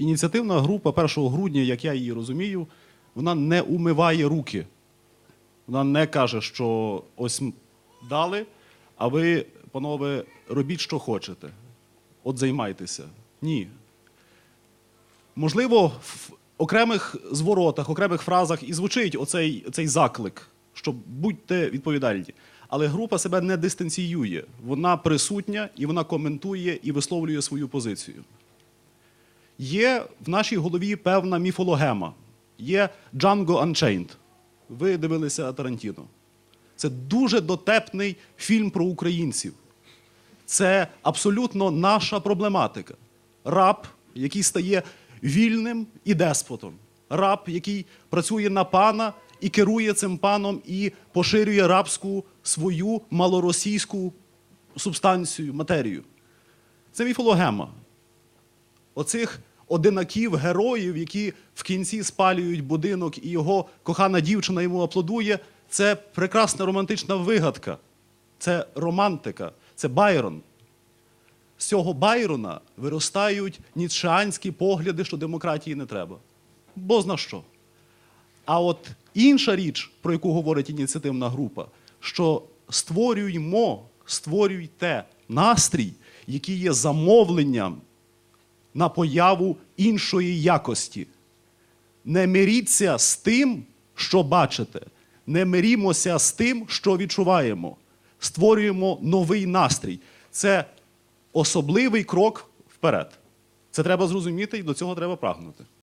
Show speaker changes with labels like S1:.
S1: ініціативна група 1 грудня, як я її розумію, вона не умиває руки. Вона не каже, що ось дали, а ви, панове, робіть, що хочете. От займайтеся. Ні. Можливо, в окремих зворотах, окремих фразах і звучить оцей, цей заклик, що будьте відповідальні. Але група себе не дистанціює. Вона присутня і вона коментує і висловлює свою позицію. Є в нашій голові певна міфологема. Є Django Unchained. Ви дивилися Тарантіно. Це дуже дотепний фільм про українців. Це абсолютно наша проблематика. Раб, який стає вільним і деспотом. Раб, який працює на пана і керує цим паном і поширює рабську свою малоросійську субстанцію, матерію. Це міфологема. Оцих одинаків, героїв, які в кінці спалюють будинок, і його кохана дівчина йому аплодує, це прекрасна романтична вигадка. Це романтика, це Байрон. З цього Байрона виростають ніцшеанські погляди, що демократії не треба. Бо зна що. А от інша річ, про яку говорить ініціативна група, що створюймо, створюйте настрій, який є замовленням на появу іншої якості. Не миріться з тим, що бачите. Не мирімося з тим, що відчуваємо. Створюємо новий настрій. Це особливий крок вперед. Це треба зрозуміти і до цього треба прагнути.